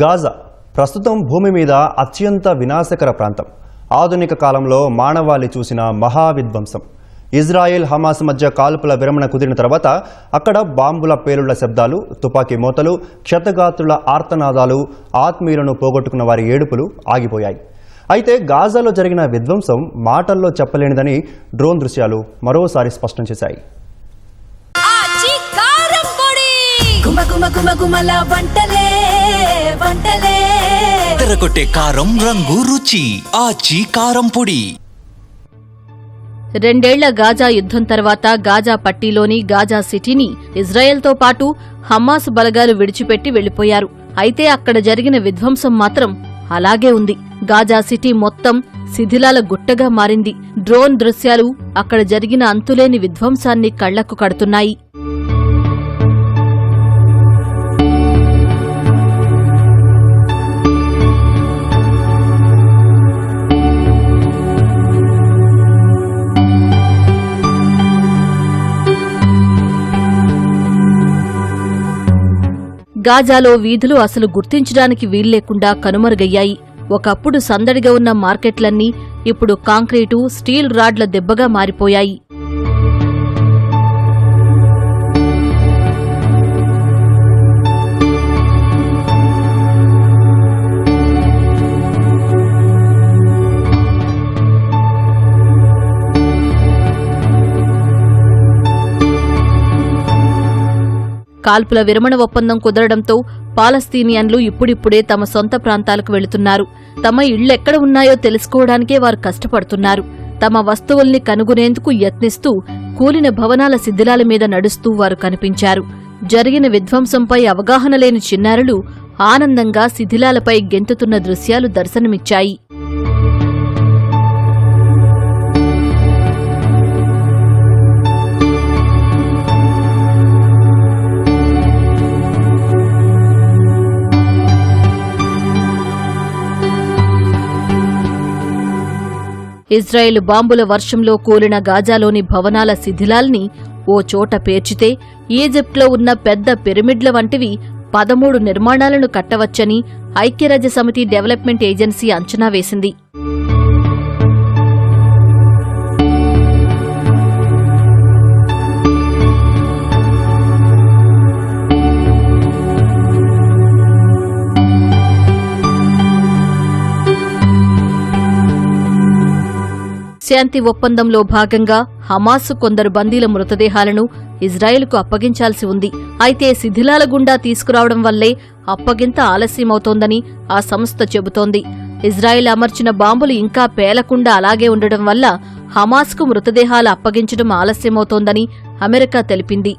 Gaza ప్రస్తుతం భూమి మీద అత్యంత వినాశకర ప్రాంతం. ఆధునిక కాలంలో మానవాళి చూసిన మహావిధ్వంసం. ఇజ్రాయెల్ హమాస్ మధ్య కాల్పుల విరమణ కుదిరిన తర్వాత అక్కడ బాంబుల పేలుళ్ళ శబ్దాలు తుపాకీ మోతలు క్షతగాత్రుల ఆర్తనాదాలు ఆత్మీయులను పోగొట్టుకున్న వారి ఏడుపులు ఆగిపోయాయి. అయితే గాజాలో జరిగిన విధ్వంసం మాటల్లో చెప్పలేనిదని డ్రోన్ దృశ్యాలు మరోసారి స్పష్టం చేశాయి. గుమ గుమ గుమ గుమల వంటలే! తెరకొట్టే కారం రంగు రుచి ఆచి కారం పొడి. రెండేళ్ళ గాజా యుద్ధం తర్వాత గాజా పట్టీలోని గాజా సిటీని ఇజ్రాయెల్తో పాటు హమాస్ బలగాలు విడిచిపెట్టి వెళ్ళిపోయారు అయితే అక్కడ జరిగిన విధ్వంసం మాత్రం అలాగే ఉంది. గాజా సిటీ మొత్తం శిథిలాల గుట్టగా మారింది. డ్రోన్ దృశ్యాలు అక్కడ జరిగిన అంతులేని విధ్వంసాన్ని కళ్ళకు కడుతున్నాయి. గాజాలో వీధులు అసలు గుర్తించడానికి వీల్లేకుండా కనుమరుగయ్యాయి. ఒకప్పుడు సందడిగా ఉన్న మార్కెట్లన్నీ ఇప్పుడు కాంక్రీటు స్టీల్ రాడ్ల దెబ్బగా మారిపోయాయి. కాల్పుల విరమణ ఒప్పందం కుదరడంతో పాలస్తీనియన్లు ఇప్పుడిప్పుడే తమ సొంత ప్రాంతాలకు వెళుతున్నారు. తమ ఇళ్ళెక్కడ ఉన్నాయో తెలుసుకోవడానికే వారు కష్టపడుతున్నారు. తమ వస్తువుల్ని కనుగొనేందుకు యత్నిస్తూ కూలిన భవనాల శిథిలాల మీద నడుస్తూ వారు కనిపించారు. జరిగిన విధ్వంసంపై అవగాహన లేని చిన్నారులు ఆనందంగా శిథిలాలపై గెంతుతున్న దృశ్యాలు దర్శనమిచ్చాయి. ఇజ్రాయెల్ బాంబుల వర్షంలో కూలిన గాజాలోని భవనాల శిథిలాల్ని ఓ చోట పేర్చితే ఈజిప్ట్లో ఉన్న పెద్ద పిరమిడ్ల వంటివి పదమూడు నిర్మాణాలను కట్టవచ్చని ఐక్యరాజ్య సమితి డెవలప్మెంట్ ఏజెన్సీ అంచనా వేసింది. శాంతి ఒప్పందంలో భాగంగా హమాస్ కొందరు బందీల మృతదేహాలను ఇజ్రాయెల్కు అప్పగించాల్సి ఉంది. అయితే శిథిలాల గుండా తీసుకురావడం వల్లే అప్పగింత ఆలస్యమవుతోందని ఆ సంస్థ చెబుతోంది. ఇజ్రాయెల్ అమర్చిన బాంబులు ఇంకా పేలకుండా అలాగే ఉండడం వల్ల హమాస్కు మృతదేహాలు అప్పగించడం ఆలస్యమవుతోందని అమెరికా తెలిపింది.